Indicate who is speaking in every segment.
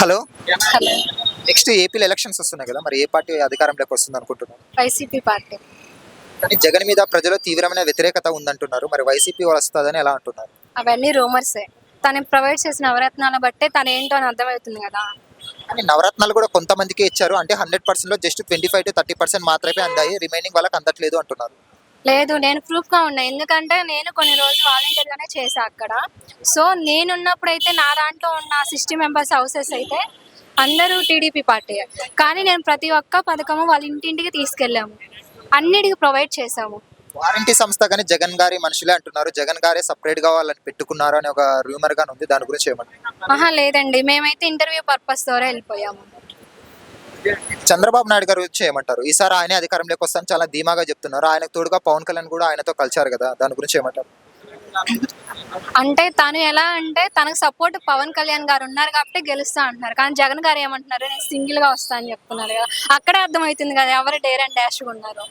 Speaker 1: Hello.
Speaker 2: Hello.
Speaker 1: Next ఏపీలో elections వస్తున్నాయి కదా మరి ఏ పార్టీ అధికారంలోకి వస్తుంది అనుకుంటున్నారు?
Speaker 2: వైసీపీ పార్టీ.
Speaker 1: కానీ జగన్ మీద ప్రజలు తీవ్రమైన వ్యతిరేకత ఉందంటున్నారు మరి వైసీపీ వస్తుందని ఎలా అంటున్నారు?
Speaker 2: అవన్నీ రూమర్సే. తను ప్రొవైడ్ చేసిన నవరత్నాల బట్టే తను ఏంటో అని అర్థమవుతుంది కదా.
Speaker 1: కానీ నవరత్నాలు కూడా కొంతమందికి ఇచ్చారు అంటే హండ్రెడ్ పర్సెంట్లో just twenty five to thirty percent మాత్రమే అందాయి రిమైనింగ్ వాళ్ళకి అందట్లేదు అంటున్నారు.
Speaker 2: లేదు నేను ప్రూఫ్గా ఉన్నా. ఎందుకంటే నేను కొన్ని రోజులు వాలంటీర్ గానే చేసా అక్కడ. సో నేనున్నప్పుడు అయితే నా దాంట్లో ఉన్న సిక్స్టీ మెంబర్స్ హౌసెస్ అయితే అందరూ టీడీపీ పార్టీ కానీ నేను ప్రతి ఒక్క పథకము వాళ్ళ ఇంటింటికి తీసుకెళ్ళాము. అన్నిటికి ప్రొవైడ్ చేసాము
Speaker 1: వారంటీ సంస్థ కానీ జగన్ గారి మనుషులే అంటున్నారు. జగన్ గారే సపరేట్గా వాళ్ళని పెట్టుకున్నారు అని ఒక రూమర్ గానే ఉంది. దాని గురించి ఏమంటారు?
Speaker 2: ఆహా లేదండి. మేమైతే ఇంటర్వ్యూ పర్పస్ ద్వారా వెళ్ళిపోయాము.
Speaker 1: చంద్రబాబు నాయుడు గారు వచ్చి ఏమంటారు? ఈసారి ఆయనే అధికారంలోకి వస్తాను చాలా ధీమాగా చెప్తున్నారు. ఆయనకు తోడుగా పవన్ కళ్యాణ్ కూడా ఆయనతో కలిశారు కదా? దాని గురించి ఏమంటారు?
Speaker 2: అంటే తను ఎలా అంటే తనకు సపోర్ట్ పవన్ కళ్యాణ్ గారు ఉన్నారు కాబట్టి గెలుస్తా అంటున్నారు. కానీ జగన్ గారు ఏమంటున్నారు? నేను సింగిల్గా వస్తా అని చెప్తున్నారు కదా. అక్కడే అర్థమవుతుంది కదా ఎవరు డేర్ అండ్ డాష్ ఉన్నారు.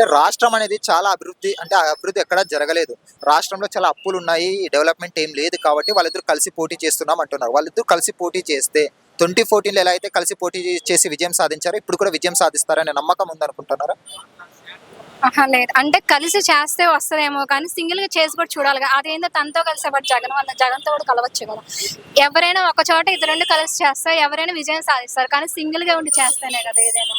Speaker 1: అంటే రాష్ట్రం అనేది చాలా అభివృద్ధి అంటే అభివృద్ధి ఎక్కడా జరగలేదు. రాష్ట్రంలో చాలా అప్పులు ఉన్నాయి డెవలప్మెంట్ ఏం లేదు కాబట్టి వాళ్ళిద్దరు కలిసి పోటీ చేస్తున్నాం అంటున్నారు. వాళ్ళిద్దరు కలిసి పోటీ చేస్తే ట్వంటీ ఫోర్టీన్లో ఎలా అయితే కలిసి పోటీ చేసి విజయం సాధించారో ఇప్పుడు కూడా విజయం సాధిస్తారనే నమ్మకం ఉందనుకుంటున్నారా?
Speaker 2: లేదు. అంటే కలిసి చేస్తే వస్తుందేమో కానీ సింగిల్గా చేసి కూడా చూడాలి అదేందో తనతో కలిసి అప్పుడు జగన్ వల్ల జగన్ తోడు కలవచ్చు కదా. ఎవరైనా ఒక చోట ఇద్దరు కలిసి చేస్తారు ఎవరైనా విజయం సాధిస్తారు. కానీ సింగిల్గా ఉండి చేస్తేనే కదా ఏదైనా.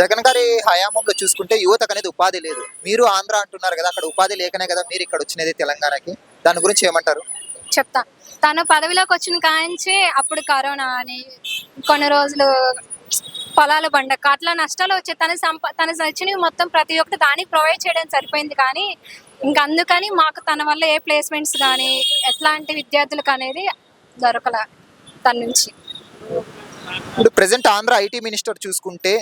Speaker 1: జగన్ గారి హయాంలో చూసుకుంటే యువతకు అనేది ఉపాధి లేదు. మీరు ఆంధ్ర అంటున్నారు కదా అక్కడ ఉపాధి లేకనే కదా మీరు ఇక్కడ వచ్చినది తెలంగాణకి. దాని గురించి ఏమంటారు?
Speaker 2: చెప్తా. తను పదవిలోకి వచ్చిన కాంచి అప్పుడు కరోనా అని కొన్ని రోజులు పొలాలు పండగ అట్లా నష్టాలు వచ్చాయి తన సంప తన వచ్చినవి మొత్తం ప్రతి ఒక్కటి దానికి ప్రొవైడ్ చేయడం సరిపోయింది కానీ ఇంకా అందుకని మాకు తన వల్ల ఏ ప్లేస్మెంట్స్ కానీ ఎట్లాంటి విద్యార్థులకు అనేది దొరకల తన నుంచి.
Speaker 1: ఇప్పుడు ప్రెసెంట్ ఆంధ్ర ఐటీ మినిస్టర్ చూసుకుంటే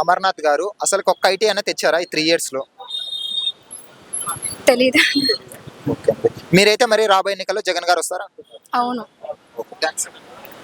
Speaker 1: అమర్నాథ్ గారు అసలు ఒక్క ఐటీ అయినా తెచ్చారా ఈ త్రీ ఇయర్స్లో?
Speaker 2: తెలీదు.
Speaker 1: మీరైతే మరి రాబోయే ఎన్నికల్లో జగన్ గారు వస్తారా?
Speaker 2: అవును.
Speaker 1: థ్యాంక్స్